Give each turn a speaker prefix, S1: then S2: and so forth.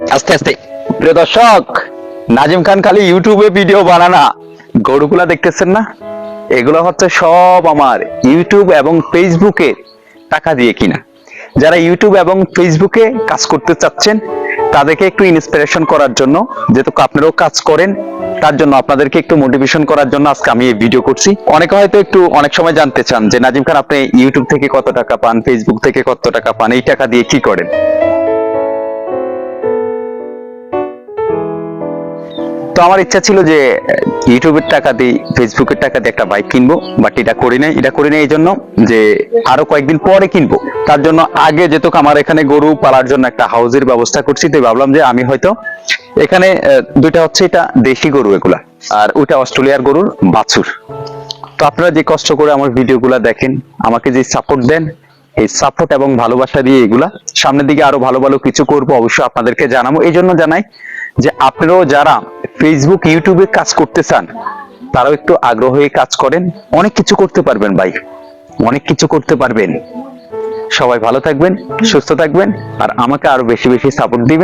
S1: আস্তে আস্তে। প্রিয় দর্শক, নাজিম খান খালি ইউটিউবে ভিডিও বানানা। গরুগুলা দেখতেছেন না? এগুলো হচ্ছে সব আমার ইউটিউব এবং ফেসবুকে টাকা দিয়ে কিনা। যারা ইউটিউব এবং ফেসবুকে কাজ করতে চাচ্ছেন, তাদেরকে একটু ইন্সপিরেশন করার জন্য, যেহেতু আপনারাও কাজ করেন, তার জন্য আপনাদেরকে একটু মোটিভেশন করার জন্য আজকে আমি এই ভিডিও করছি। অনেকে হয়তো একটু অনেক সময় জানতে চান যে, নাজিম খান, আপনি ইউটিউব থেকে কত টাকা পান, ফেসবুক থেকে কত টাকা পান, এই টাকা দিয়ে কি করেন? তো আমার ইচ্ছা ছিল যে, ইউটিউবের টাকা দিয়ে, ফেসবুকের টাকা দিয়ে একটা বাইক কিনবো বাট এটা করি নাই। এটা করি নাই এই জন্য যে, আরও কয়েকদিন পরে কিনবো। তার জন্য আগে যেহেতু আমার এখানে গরু পালার জন্য একটা হাউজের ব্যবস্থা করছি তো ভাবলাম যে আমি হয়তো এখানে দুইটা হচ্ছে এটা দেশি গরু এগুলা, আর ওইটা অস্ট্রেলিয়ার গরুর বাছুর। তো আপনারা যে কষ্ট করে আমার ভিডিওগুলা দেখেন, আমাকে যে সাপোর্ট দেন, এই সাপোর্ট এবং ভালোবাসা দিয়ে এগুলা, সামনের দিকে আরও ভালো ভালো কিছু করব অবশ্যই আপনাদেরকে জানাব। এই জন্য জানাই যে, আপনারাও যারা ফেসবুক ইউটিউবে কাজ করতে চান, তারাও একটু আগ্রহ হয়ে কাজ করেন। অনেক কিছু করতে পারবেন ভাই। অনেক কিছু করতে পারবেন। সবাই ভালো থাকবেন, সুস্থ থাকবেন, আর আমাকে আরও বেশি বেশি সাপোর্ট দিবেন।